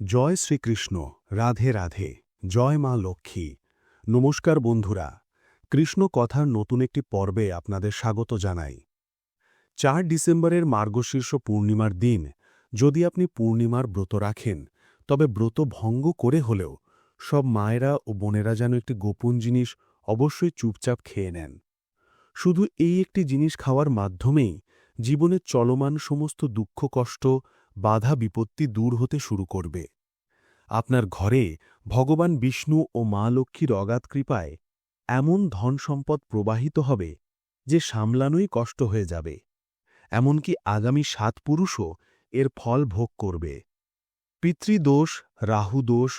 জয় শ্রীকৃষ্ণ, রাধে রাধে, জয় মা লক্ষ্মী। নমস্কার বন্ধুরা, কৃষ্ণ কথার নতুন একটি পর্বে আপনাদের স্বাগত জানাই। চার ডিসেম্বরের মার্গশীর্ষ পূর্ণিমার দিন যদি আপনি পূর্ণিমার ব্রত রাখেন, তবে ব্রত ভঙ্গ করে হলেও সব মায়েরা ও বোনেরা যেন একটি গোপন জিনিস অবশ্যই চুপচাপ খেয়ে নেন। শুধু এই একটি জিনিস খাওয়ার মাধ্যমেই জীবনের চলমান সমস্ত দুঃখ কষ্ট বাধা বিপত্তি দূর হতে শুরু করবে। আপনার ঘরে ভগবান বিষ্ণু ও মা লক্ষ্মীর অগাধ কৃপায় এমন ধন সম্পদ প্রবাহিত হবে যে সামলানোই কষ্ট হয়ে যাবে, এমনকি আগামী সাত পুরুষও এর ফল ভোগ করবে। পিতৃদোষ, রাহুদোষ,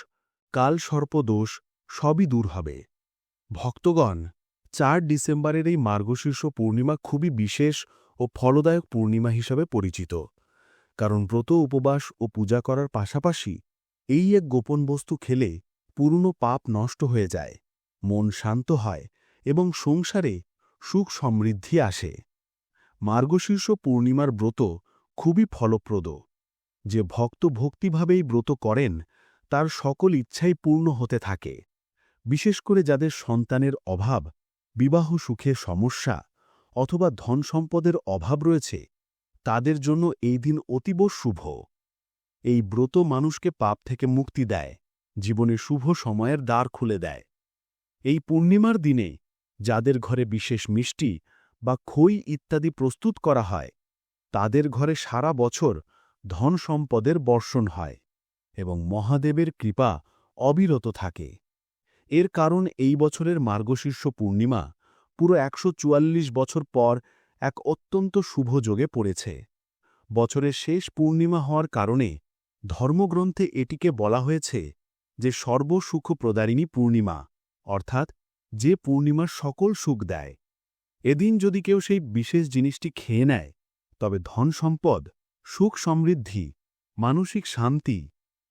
কালসর্পদোষ সবই দূর হবে। ভক্তগণ, চার ডিসেম্বরের এই মার্গশীর্ষ পূর্ণিমা খুবই বিশেষ ও ফলদায়ক পূর্ণিমা হিসাবে পরিচিত। কারণ ব্রত উপবাস ও পূজা করার পাশাপাশি এই এক গোপন বস্তু খেলে পুরনো পাপ নষ্ট হয়ে যায়, মন শান্ত হয় এবং সংসারে সুখ সমৃদ্ধি আসে। মার্গশীর্ষ পূর্ণিমার ব্রত খুবই ফলপ্রদ। যে ভক্ত ভক্তিভাবেই ব্রত করেন, তার সকল ইচ্ছাই পূর্ণ হতে থাকে। বিশেষ করে যাদের সন্তানের অভাব, বিবাহ সুখে সমস্যা অথবা ধন সম্পদের অভাব রয়েছে তাদের জন্য এই দিন অতীব শুভ। এই ব্রত মানুষকে পাপ থেকে মুক্তি দেয়, জীবনে শুভ সময়ের দ্বার খুলে দেয়। এই পূর্ণিমার দিনে যাদের ঘরে বিশেষ মিষ্টি বা খই ইত্যাদি প্রস্তুত করা হয়, তাদের ঘরে সারা বছর ধন সম্পদের বর্ষণ হয় এবং মহাদেবের কৃপা অবিরত থাকে। এর কারণ এই বছরের মার্গশীর্ষ পূর্ণিমা পুরো একশো চুয়াল্লিশ বছর পর এক অত্যন্ত শুভ যোগে পড়েছে। বছরের শেষ পূর্ণিমা হওয়ার কারণে ধর্মগ্রন্থে এটিকে বলা হয়েছে যে সর্বসুখ প্রদারিণী পূর্ণিমা, অর্থাৎ যে পূর্ণিমার সকল সুখ দেয়। এদিন যদি কেউ সেই বিশেষ জিনিসটি খেয়ে নেয়, তবে ধন সম্পদ, সুখ সমৃদ্ধি, মানসিক শান্তি,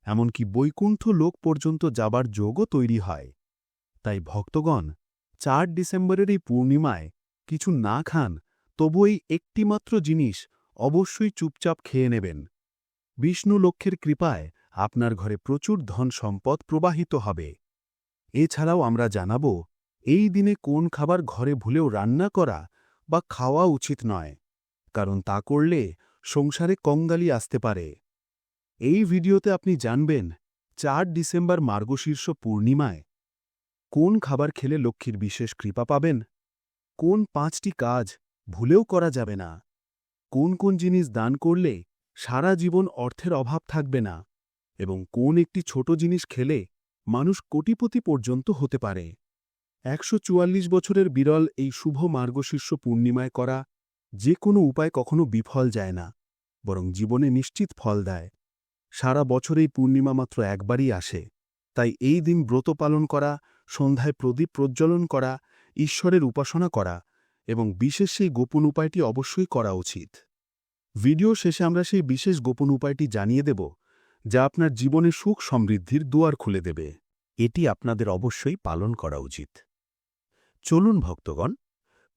এমনকি বৈকুণ্ঠ লোক পর্যন্ত যাবার যোগও তৈরি হয়। তাই ভক্তগণ, চার ডিসেম্বরের এই পূর্ণিমায় কিছু না খান তবু এই একটিমাত্র জিনিস অবশ্যই চুপচাপ খেয়ে নেবেন। বিষ্ণু লক্ষ্যের কৃপায় আপনার ঘরে প্রচুর ধন সম্পদ প্রবাহিত হবে। এছাড়াও আমরা জানাব, এই দিনে কোন খাবার ঘরে ভুলেও রান্না করা বা খাওয়া উচিত নয়, কারণ তা করলে সংসারে কঙ্গালি আসতে পারে। এই ভিডিওতে আপনি জানবেন, চার ডিসেম্বর মার্গশীর্ষ পূর্ণিমায় কোন খাবার খেলে লক্ষ্মীর বিশেষ কৃপা পাবেন, কোন পাঁচটি কাজ ভুলেও করা যাবে না। কোন কোন জিনিস দান করলে সারা জীবন অর্থের অভাব থাকবে না এবং কোন একটি ছোট জিনিস খেলে মানুষ কোটিপতি পর্যন্ত হতে পারে। একশো চুয়াল্লিশ বছরের বিরল এই শুভ মার্গশীর্ষ পূর্ণিমায় করা যে কোনো উপায় কখনো বিফল যায় না, বরং জীবনে নিশ্চিত ফল দেয়। সারা বছর এই পূর্ণিমা মাত্র একবারই আসে, তাই এই দিন ব্রত পালন করা, সন্ধ্যায় প্রদীপ প্রজ্বলন করা, ঈশ্বরের উপাসনা করা এবং বিশেষ সেই গোপন উপায়টি অবশ্যই করা উচিত। ভিডিও শেষে আমরা সেই বিশেষ গোপন উপায়টি জানিয়ে দেব, যা আপনার জীবনে সুখ সমৃদ্ধির দুয়ার খুলে দেবে। এটি আপনাদের অবশ্যই পালন করা উচিত। চলুন ভক্তগণ,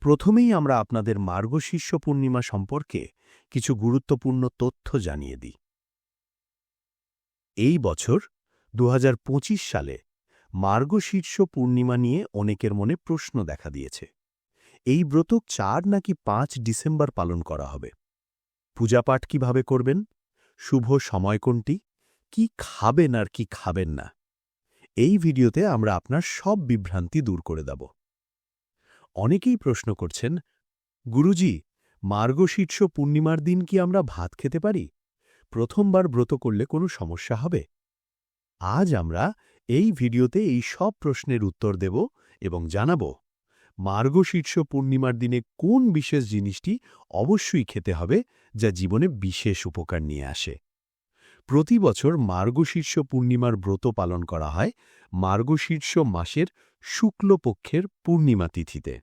প্রথমেই আমরা আপনাদের মার্গশীর্ষ পূর্ণিমা সম্পর্কে কিছু গুরুত্বপূর্ণ তথ্য জানিয়ে দিই। এই বছর দু হাজার পঁচিশ সালে মার্গশীর্ষ পূর্ণিমা নিয়ে অনেকের মনে প্রশ্ন দেখা দিয়েছে। এই ব্রত চার নাকি পাঁচ ডিসেম্বর পালন করা হবে। পূজাপাঠ কীভাবে করবেন? শুভ সময় কোনটি? কি খাবেন আর কি খাবেন না? এই ভিডিওতে আমরা আপনার সব বিভ্রান্তি দূর করে দেব। অনেকেই প্রশ্ন করছেন, গুরুজি মার্গশীর্ষ পূর্ণিমার দিন কি আমরা ভাত খেতে পারি? প্রথমবার ব্রত করলে কোনো সমস্যা হবে? আজ আমরা এই ভিডিওতে এই সব প্রশ্নের উত্তর দেব এবং জানাব মার্গশীর্ষ পূর্ণিমার দিনে কোন বিশেষ জিনিসটি অবশ্যই খেতে হবে যা জীবনে বিশেষ উপকার নিয়ে আসে? প্রতি বছর মার্গশীর্ষ পূর্ণিমার ব্রত পালন করা হয় মার্গশীর্ষ মাসের শুক্লপক্ষের পূর্ণিমা তিথিতে।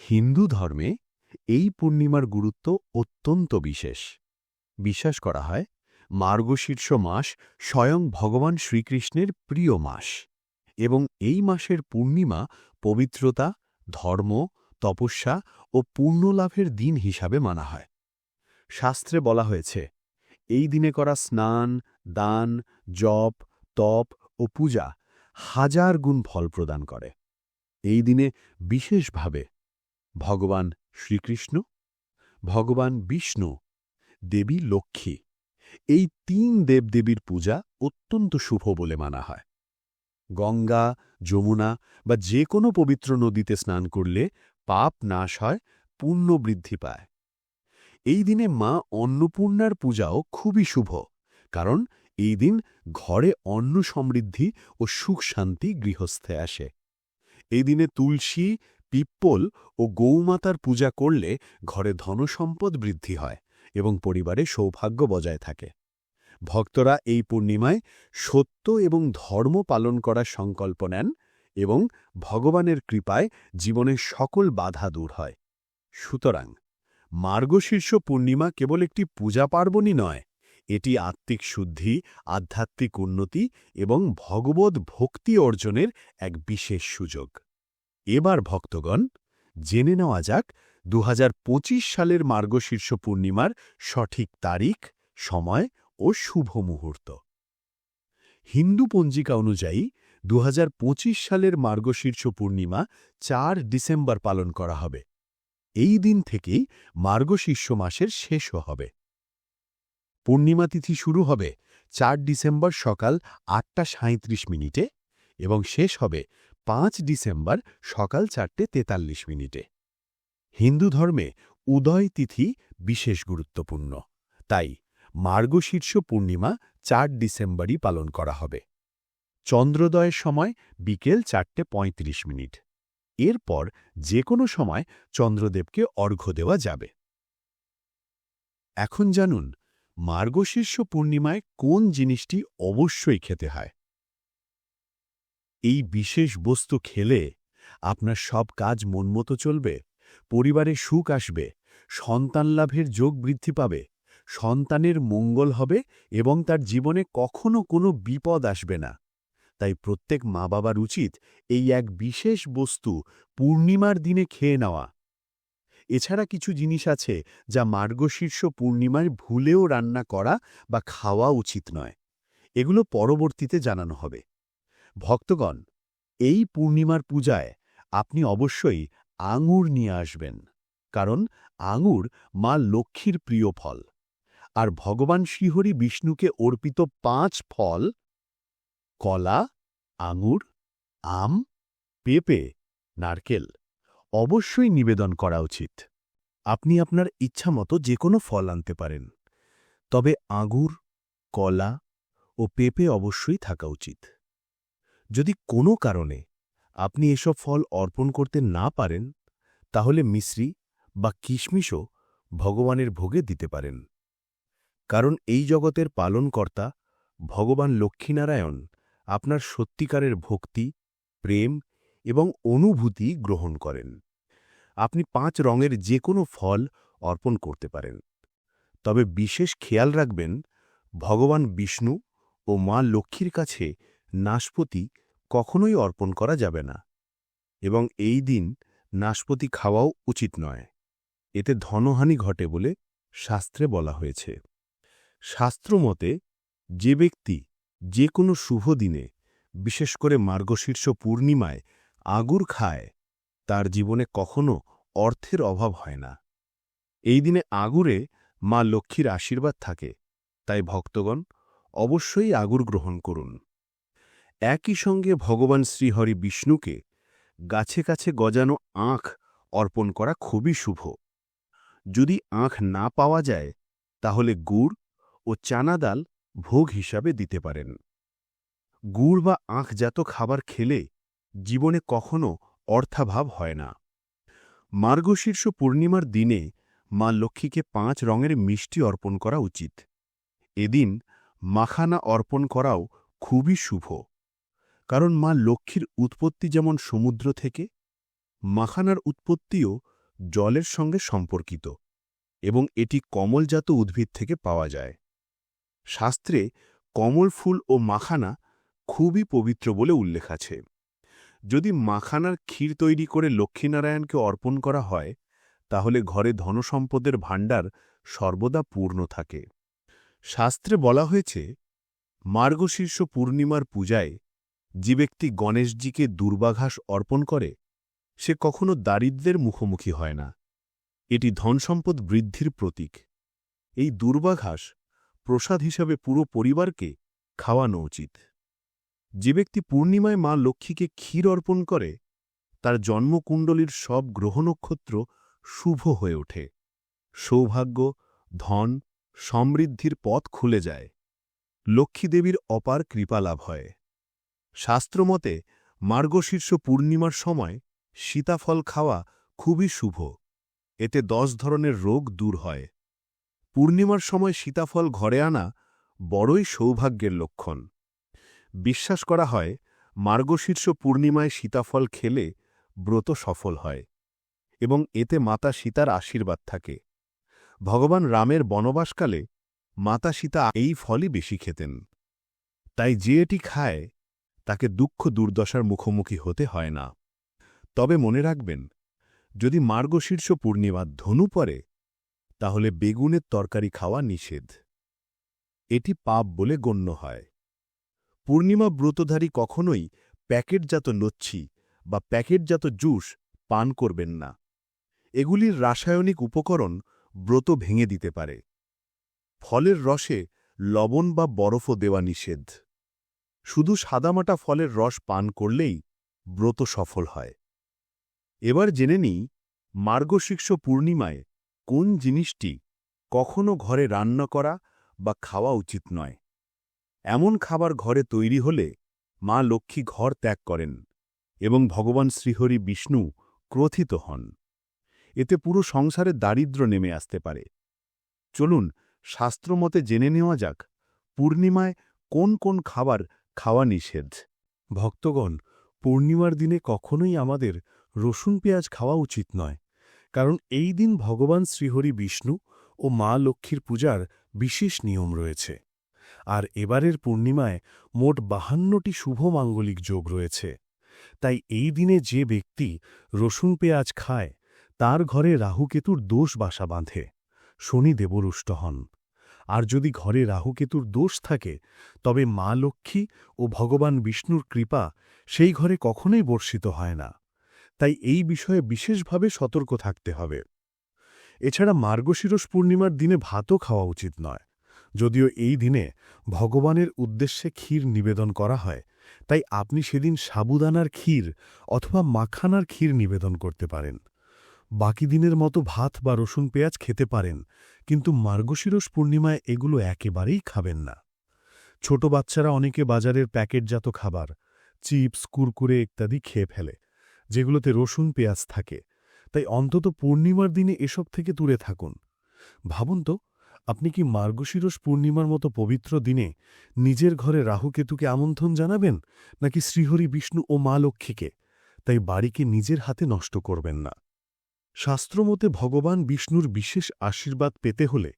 হিন্দু ধর্মে এই পূর্ণিমার গুরুত্ব অত্যন্ত বিশেষ। বিশ্বাস করা হয় মার্গশীর্ষ মাস স্বয়ং ভগবান শ্রীকৃষ্ণের প্রিয় মাস। এবং এই মাসের পূর্ণিমা পবিত্রতা, ধর্ম, তপস্যা ও পূর্ণলাভের দিন হিসাবে মানা হয়। শাস্ত্রে বলা হয়েছে, এই দিনে করা স্নান, দান, জপ, তপ ও পূজা হাজার গুণ ফল প্রদান করে। এই দিনে বিশেষভাবে ভগবান শ্রীকৃষ্ণ, ভগবান বিষ্ণু, দেবী লক্ষ্মী, এই তিন দেবদেবীর পূজা অত্যন্ত শুভ বলে মানা হয়। গঙ্গা, যমুনা বা যে কোনো পবিত্র নদীতে স্নান করলে পাপ নাশ হয়, পুণ্য বৃদ্ধি পায়। এই দিনে মা অন্নপূর্ণার পূজাও খুবই শুভ, কারণ এই দিন ঘরে অন্ন সমৃদ্ধি ও সুখ শান্তি গৃহস্থে আসে। এই দিনে তুলসী, পিপ্পল ও গৌমাতার পূজা করলে ঘরে ধনসম্পদ বৃদ্ধি হয় এবং পরিবারে সৌভাগ্য বজায় থাকে। ভক্তরা এই পূর্ণিমায় সত্য এবং ধর্ম পালন করার সংকল্প নেন এবং ভগবানের কৃপায় জীবনের সকল বাধা দূর হয়। সুতরাং মার্গশীর্ষ পূর্ণিমা কেবল একটি পূজা পার্বণই নয়, এটি আত্মিক শুদ্ধি, আধ্যাত্মিক উন্নতি এবং ভগবত ভক্তি অর্জনের এক বিশেষ সুযোগ। এবার ভক্তগণ, জেনে নেওয়া যাক দু হাজার পঁচিশ সালের মার্গশীর্ষ পূর্ণিমার সঠিক তারিখ, সময় ও শুভ মুহূর্ত। হিন্দু পঞ্জিকা অনুযায়ী দু হাজার পঁচিশ সালের মার্গশীর্ষ পূর্ণিমা চার ডিসেম্বর পালন করা হবে। এই দিন থেকেই মার্গশীর্ষ মাসের শেষও হবে। পূর্ণিমা তিথি শুরু হবে চার ডিসেম্বর সকাল আটটা সাঁত্রিশ মিনিটে এবং শেষ হবে পাঁচ ডিসেম্বর সকাল চারটে তেতাল্লিশ মিনিটে। হিন্দু ধর্মে উদয় তিথি বিশেষ গুরুত্বপূর্ণ। তাই মার্গশীর্ষ পূর্ণিমা চার ডিসেম্বরই পালন করা হবে। চন্দ্রোদয়ের সময় বিকেল চারটে পঁয়ত্রিশ মিনিট। এরপর যে কোনো সময় চন্দ্রদেবকে অর্ঘ্য দেওয়া যাবে। এখন জানুন মার্গশীর্ষ পূর্ণিমায় কোন জিনিসটি অবশ্যই খেতে হয়? এই বিশেষ বস্তু খেলে আপনার সব কাজ মনমতো চলবে, পরিবারে সুখ আসবে, সন্তান লাভের যোগ বৃদ্ধি পাবে সন্তানের মঙ্গল হবে এবং তার জীবনে কখনো কোনো বিপদ আসবে না। তাই প্রত্যেক মা বাবার উচিত এই এক বিশেষ বস্তু পূর্ণিমার দিনে খেয়ে নেওয়া। এছাড়া কিছু জিনিস আছে যা মার্গশীর্ষ পূর্ণিমায় ভুলেও রান্না করা বা খাওয়া উচিত নয়। এগুলো পরবর্তীতে জানানো হবে। ভক্তগণ, এই পূর্ণিমার পূজায় আপনি অবশ্যই আঙুর নিয়ে আসবেন, কারণ আঙুর মা লক্ষ্মীর প্রিয় ফল। আর ভগবান শ্রীহরি বিষ্ণুকে অর্পিত পাঁচ ফল, কলা, আঙুর, আম, পেঁপে, নারকেল অবশ্যই নিবেদন করা উচিত। আপনি আপনার ইচ্ছামতো যে কোনো ফল আনতে পারেন, তবে আঙুর, কলা ও পেঁপে অবশ্যই থাকা উচিত। যদি কোনো কারণে আপনি এসব ফল অর্পণ করতে না পারেন, তাহলে মিশ্রি বা কিশমিশও ভগবানের ভোগে দিতে পারেন। কারণ এই জগতের পালনকর্তা ভগবান লক্ষ্মীনারায়ণ আপনার সত্যিকারের ভক্তি, প্রেম এবং অনুভূতি গ্রহণ করেন। আপনি পাঁচ রঙের যে কোনো ফল অর্পণ করতে পারেন। তবে বিশেষ খেয়াল রাখবেন, ভগবান বিষ্ণু ও মা লক্ষ্মীর কাছে নাশপতি কখনোই অর্পণ করা যাবে না এবং এই দিন নাশপতি খাওয়াও উচিত নয়। এতে ধনহানি ঘটে বলে শাস্ত্রে বলা হয়েছে। শাস্ত্রমতে যে ব্যক্তি যে কোনো শুভ দিনে, বিশেষ করে মার্গশীর্ষ পূর্ণিমায়, আগুর খায়, তার জীবনে কখনো অর্থের অভাব হয় না। এই দিনে আগুরে মা লক্ষ্মীর আশীর্বাদ থাকে, তাই ভক্তগণ অবশ্যই আগুর গ্রহণ করুন। একই সঙ্গে ভগবান শ্রীহরি বিষ্ণুকে গাছে কাছে গজানো আঁখ অর্পণ করা খুবই শুভ। যদি আঁখ না পাওয়া যায়, তাহলে গুড় ও চানা ডাল ভোগ হিসাবে দিতে পারেন। গুড় বা আঁখজাত খাবার খেলে জীবনে কখনো অর্থাভাব হয় না। মার্গশীর্ষ পূর্ণিমার দিনে মা লক্ষ্মীকে পাঁচ রঙের মিষ্টি অর্পণ করা উচিত। এদিন মাখানা অর্পণ করাও খুবই শুভ। কারণ মা লক্ষ্মীর উৎপত্তি যেমন সমুদ্র থেকে, মাখানার উৎপত্তিও জলের সঙ্গে সম্পর্কিত এবং এটি কমলজাত উদ্ভিদ থেকে পাওয়া যায়। শাস্ত্রে কমল ফুল ও মাখানা খুবই পবিত্র বলে উল্লেখ আছে। যদি মাখানার ক্ষীর তৈরি করে লক্ষ্মীনারায়ণকে অর্পণ করা হয়, তাহলে ঘরে ধনসম্পদের ভাণ্ডার সর্বদা পূর্ণ থাকে। শাস্ত্রে বলা হয়েছে, মার্গশীর্ষ পূর্ণিমার পূজায় যে ব্যক্তি গণেশজিকে দুর্বাঘাস অর্পণ করে, সে কখনো দারিদ্র্যের মুখোমুখি হয় না। এটি ধনসম্পদ বৃদ্ধির প্রতীক। এই দুর্বাঘাস প্রসাদ হিসাবে পুরো পরিবারকে খাওয়ানো উচিত। যে ব্যক্তি পূর্ণিমায় মা লক্ষ্মীকে ক্ষীর অর্পণ করে, তার জন্মকুণ্ডলীর সব গ্রহ নক্ষত্র শুভ হয়ে ওঠে। সৌভাগ্য, ধন, সমৃদ্ধির পথ খুলে যায়। লক্ষ্মীদেবীর অপার কৃপা লাভ হয়। শাস্ত্রমতে, মার্গশীর্ষ পূর্ণিমার সময় সীতাফল খাওয়া খুবই শুভ। এতে দশ ধরনের রোগ দূর হয়। পূর্ণিমার সময় সীতাফল ঘরে আনা বড়ই সৌভাগ্যের লক্ষণ। বিশ্বাস করা হয়, মার্গশীর্ষ পূর্ণিমায় সীতাফল খেলে ব্রত সফল হয় এবং এতে মাতা সীতার আশীর্বাদ থাকে। ভগবান রামের বনবাসকালে মাতা সীতা এই ফলই বেশি খেতেন। তাই যে এটি খায়, তাকে দুঃখ দুর্দশার মুখোমুখি হতে হয় না। তবে মনে রাখবেন, যদি মার্গশীর্ষ পূর্ণিমা ধনু পড়ে তাহলে বেগুনের তরকারি খাওয়া নিষেধ। এটি পাপ বলে গণ্য হয়। পূর্ণিমা ব্রতধারী কখনোই প্যাকেটজাত লচ্ছি বা প্যাকেটজাত জুস পান করবেন না। এগুলির রাসায়নিক উপকরণ ব্রত ভেঙে দিতে পারে। ফলের রসে লবণ বা বরফও দেওয়া নিষেধ। শুধু সাদামাটা ফলের রস পান করলেই ব্রত সফল হয়। এবার জেনে নিই মার্গশীর্ষ পূর্ণিমায় কোন জিনিসটি কখনো ঘরে রান্না করা বা খাওয়া উচিত নয়? এমন খাবার ঘরে তৈরি হলে মা লক্ষ্মী ঘর ত্যাগ করেন এবং ভগবান শ্রীহরি বিষ্ণু ক্রোথিত হন। এতে পুরো সংসারে দারিদ্র্য নেমে আসতে পারে। চলুন শাস্ত্রমতে জেনে নেওয়া যাক পূর্ণিমায় কোন কোন খাবার খাওয়া নিষেধ। ভক্তগণ, পূর্ণিমার দিনে কখনোই আমাদের রসুন পেঁয়াজ খাওয়া উচিত নয়। কারণ এই দিন ভগবান শ্রীহরি বিষ্ণু ও মা লক্ষ্মীর পূজার বিশেষ নিয়ম রয়েছে। আর এবারের পূর্ণিমায় মোট বাহান্নটি শুভ মাঙ্গলিক যোগ রয়েছে। তাই এই দিনে যে ব্যক্তি রসুন পেঁয়াজ খায়, তার ঘরে রাহুকেতুর দোষ বাসা বাঁধে, শনি দেবরুষ্ট হন। আর যদি ঘরে রাহুকেতুর দোষ থাকে, তবে মা লক্ষ্মী ও ভগবান বিষ্ণুর কৃপা সেই ঘরে কখনোই বর্ষিত হয় না। তাই এই বিষয়ে বিশেষভাবে সতর্ক থাকতে হবে। এছাড়া মার্গশিরস পূর্ণিমার দিনে ভাতও খাওয়া উচিত নয়। যদিও এই দিনে ভগবানের উদ্দেশ্যে ক্ষীর নিবেদন করা হয়, তাই আপনি সেদিন সাবুদানার ক্ষীর অথবা মাখানার ক্ষীর নিবেদন করতে পারেন। বাকি দিনের মতো ভাত বা রসুন পেঁয়াজ খেতে পারেন, কিন্তু মার্গশিরস পূর্ণিমায় এগুলো একেবারেই খাবেন না। ছোট বাচ্চারা অনেকে বাজারের প্যাকেটজাত খাবার, চিপস, কুরকুরে ইত্যাদি খেয়ে ফেলে। যেগুলোতে রসুন, পেঁয়াজ থাকে। তাই অন্তত পূর্ণিমার দিনে এসব থেকে দূরে থাকুন। ভাবুন তো, আপনি কি মার্গশিরস পূর্ণিমার মতো পবিত্র দিনে নিজের ঘরে রাহুকেতুকে আমন্ত্রণ জানাবেন, নাকি শ্রীহরি বিষ্ণু ও মা লক্ষ্মীকে? তাই বাড়িকে নিজের হাতে নষ্ট করবেন না। শাস্ত্রমতে ভগবান বিষ্ণুর বিশেষ আশীর্বাদ পেতে হলে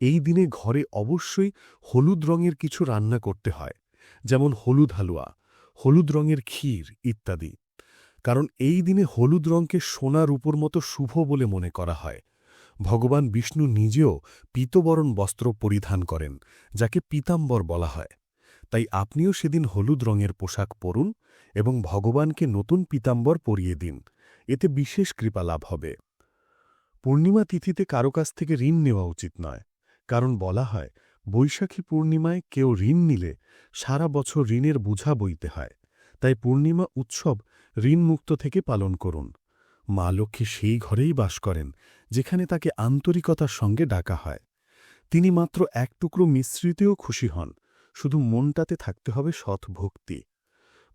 এই দিনে ঘরে অবশ্যই হলুদ রঙের কিছু রান্না করতে হয়, যেমন হলুদ হালুয়া, হলুদ রঙের ক্ষীর ইত্যাদি। কারণ এই দিনে হলুদ রঙকে সোনার উপর মতো শুভ বলে মনে করা হয়। ভগবান বিষ্ণু নিজেও পিতবরণ বস্ত্র পরিধান করেন, যাকে পীতাম্বর বলা হয়। তাই আপনিও সেদিন হলুদ রঙের পোশাক পরুন এবং ভগবানকে নতুন পিতাম্বর পরিয়ে দিন। এতে বিশেষ কৃপা লাভ হবে। পূর্ণিমা তিথিতে কারও কাছ থেকে ঋণ নেওয়া উচিত নয়, কারণ বলা হয়, বৈশাখী পূর্ণিমায় কেউ ঋণ নিলে সারা বছর ঋণের বোঝা বইতে হয়। তাই পূর্ণিমা উৎসব ঋণমুক্ত থেকে পালন করুন। মা লক্ষ্মী সেই ঘরেই বাস করেন, যেখানে তাকে আন্তরিকতার সঙ্গে ডাকা হয়। তিনি মাত্র এক টুকরো মিশ্রিতেও খুশি হন, শুধু মনটাতে থাকতে হবে সৎ ভক্তি।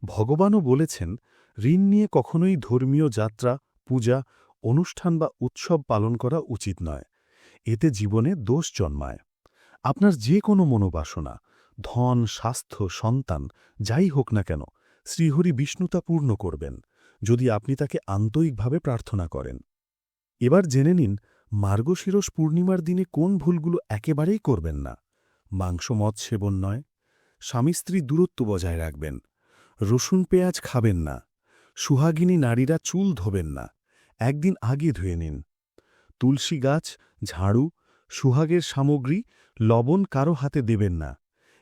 ভগবানও বলেছেন, ঋণ নিয়ে কখনোই ধর্মীয় যাত্রা, পূজা, অনুষ্ঠান বা উৎসব পালন করা উচিত নয়। এতে জীবনে দোষ জন্মায়। আপনার যে কোনো মনোবাসনা, ধন, স্বাস্থ্য, সন্তান, যাই হোক না কেন শ্রীহরি বিষ্ণুতা পূর্ণ করবেন, যদি আপনি তাকে আন্তরিকভাবে প্রার্থনা করেন। এবার জেনে নিন, মার্গশিরস পূর্ণিমার দিনে কোন ভুলগুলো একেবারেই করবেন না। মাংস মদ সেবন নয়, স্বামী স্ত্রী দূরত্ব বজায় রাখবেন, রসুন পেঁয়াজ খাবেন না, সুহাগিনী নারীরা চুল ধোবেন না, একদিন আগে ধুয়ে নিন। তুলসী গাছ, ঝাড়ু, সুহাগের সামগ্রী, লবণ কারও হাতে দেবেন না,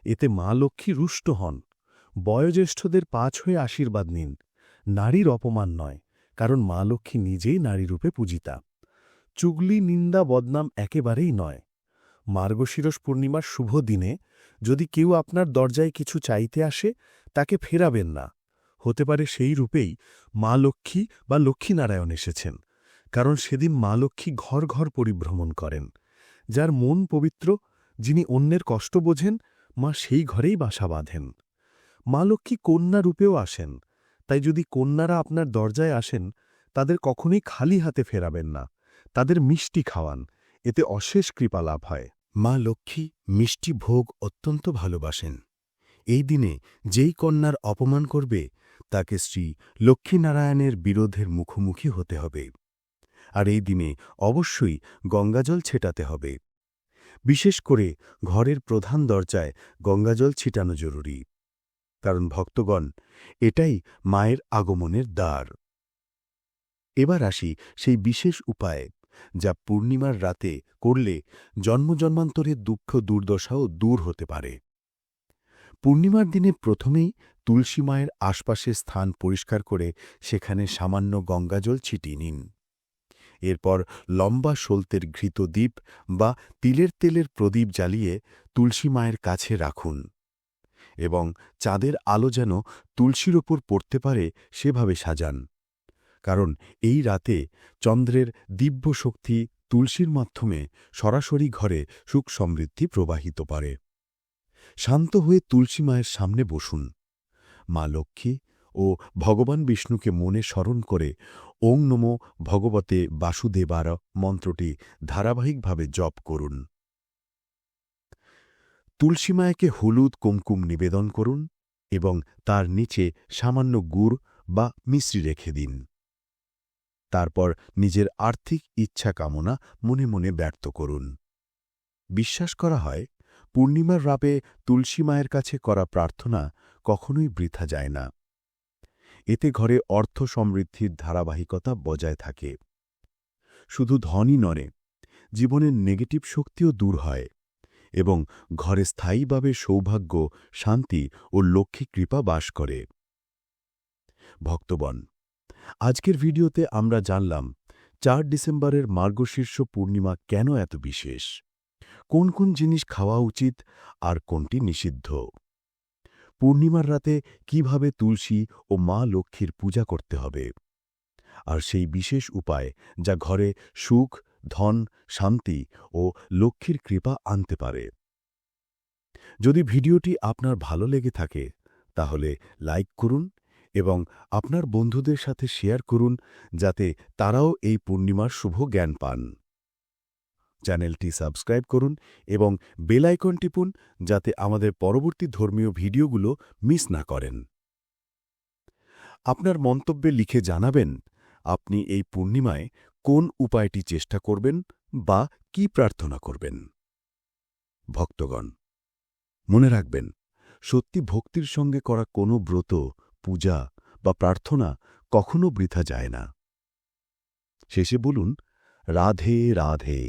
এতে মা লক্ষ্মী রুষ্ট হন। বয়োজ্যেষ্ঠদের পাঁচ হয়ে আশীর্বাদ নিন। নারীর অপমান নয়, কারণ মা লক্ষ্মী নিজেই নারীরূপে পূজিতা। চুগলি, নিন্দা, বদনাম একেবারেই নয়। মার্গশিরস পূর্ণিমার শুভ দিনে যদি কেউ আপনার দরজায় কিছু চাইতে আসে, তাকে ফেরাবেন না। হতে পারে সেই রূপেই মা লক্ষ্মী বা লক্ষ্মীনারায়ণ এসেছেন, কারণ সেদিন মা লক্ষ্মী ঘর ঘর পরিভ্রমণ করেন। যার মন পবিত্র, যিনি অন্যের কষ্ট বোঝেন, মা সেই ঘরেই বাসা বাঁধেন। মা লক্ষ্মী কন্যা রূপেও আসেন। তাই যদি কন্যারা আপনার দরজায় আসেন, তাদের কখনোই খালি হাতে ফেরাবেন না। তাদের মিষ্টি খাওয়ান। এতে অশেষ কৃপা লাভ হয়। মা লক্ষ্মী মিষ্টি ভোগ অত্যন্ত ভালোবাসেন। এই দিনে যেই কন্যার অপমান করবে, তাকে শ্রী লক্ষ্মীনারায়ণের বিরোধের মুখোমুখি হতে হবে। আর এই দিনে অবশ্যই গঙ্গাজল ছেটাতে হবে। বিশেষ করে ঘরের প্রধান দরজায় গঙ্গাজল ছিটানো জরুরি। কারণ ভক্তগণ, এটাই মায়ের আগমনের দ্বার। এবার আসি সেই বিশেষ উপায়, যা পূর্ণিমার রাতে করলে জন্মজন্মান্তরের দুঃখ দুর্দশাও দূর হতে পারে। পূর্ণিমার দিনে প্রথমেই তুলসী মায়ের আশপাশের স্থান পরিষ্কার করে সেখানে সামান্য গঙ্গাজল ছিটিয়ে নিন। এরপর লম্বা সলতের ঘৃত দ্বীপ বা তিলের তেলের প্রদীপ জ্বালিয়ে তুলসী মায়ের কাছে রাখুন। এবং চাঁদের আলো যেন তুলসীর ওপর পড়তে পারে সেভাবে সাজান। কারণ এই রাতে চন্দ্রের দিব্য শক্তি তুলসীর মাধ্যমে সরাসরি ঘরে সুখ সমৃদ্ধি প্রবাহিত পারে। শান্ত হয়ে তুলসী মায়ের সামনে বসুন। মা লক্ষ্মী ও ভগবান বিষ্ণুকে মনে স্মরণ করে ওং নমো ভগবতে বাসুদেবার মন্ত্রটি ধারাবাহিকভাবে জপ করুন। তুলসী মায়েকে হলুদ কুমকুম নিবেদন করুন এবং তার নিচে সামান্য গুড় বা মিশ্রি রেখে দিন। তারপর নিজের আর্থিক ইচ্ছা কামনা মনে মনে ব্যর্থ করুন। বিশ্বাস করা হয়, পূর্ণিমার রাপে তুলসী মায়ের কাছে করা প্রার্থনা কখনোই বৃথা যায় না। এতে ঘরে অর্থ সমৃদ্ধির ধারাবাহিকতা বজায় থাকে। শুধু ধনই নরে জীবনের নেগেটিভ শক্তিও দূর হয়। এবং ঘরে স্থায়ীভাবে সৌভাগ্য, শান্তি ও লক্ষ্মী কৃপা বাস করে। ভক্তবন আজকের ভিডিওতে আমরা জানলাম, চার ডিসেম্বরের মার্গশীর্ষ পূর্ণিমা কেন এত বিশেষ? কোন কোন জিনিস খাওয়া উচিত আর কোনটি নিষিদ্ধ? পূর্ণিমার রাতে কীভাবে তুলসী ও মা লক্ষ্মীর পূজা করতে হবে? আর সেই বিশেষ উপায় যা ঘরে সুখ ধন, শান্তি ও লক্ষ্মীর কৃপা আনতে পারে। যদি ভিডিওটি আপনার ভালো লেগে থাকে, তাহলে লাইক করুন এবং আপনার বন্ধুদের সাথে শেয়ার করুন, যাতে তারাও এই পূর্ণিমার শুভ জ্ঞান পান। চ্যানেলটি সাবস্ক্রাইব করুন এবং বেল আইকন টিপুন, যাতে আমাদের পরবর্তী ধর্মীয় ভিডিওগুলো মিস না করেন। আপনার মন্তব্যে লিখে জানাবেন, আপনি এই পূর্ণিমায় কোন উপায়টি চেষ্টা করবেন বা কি প্রার্থনা করবেন? ভক্তগণ, মনে রাখবেন, সত্যি ভক্তির সঙ্গে করা কোনো ব্রত, পূজা বা প্রার্থনা কখনো বৃথা যায় না। শেষে বলুন, রাধে রাধে।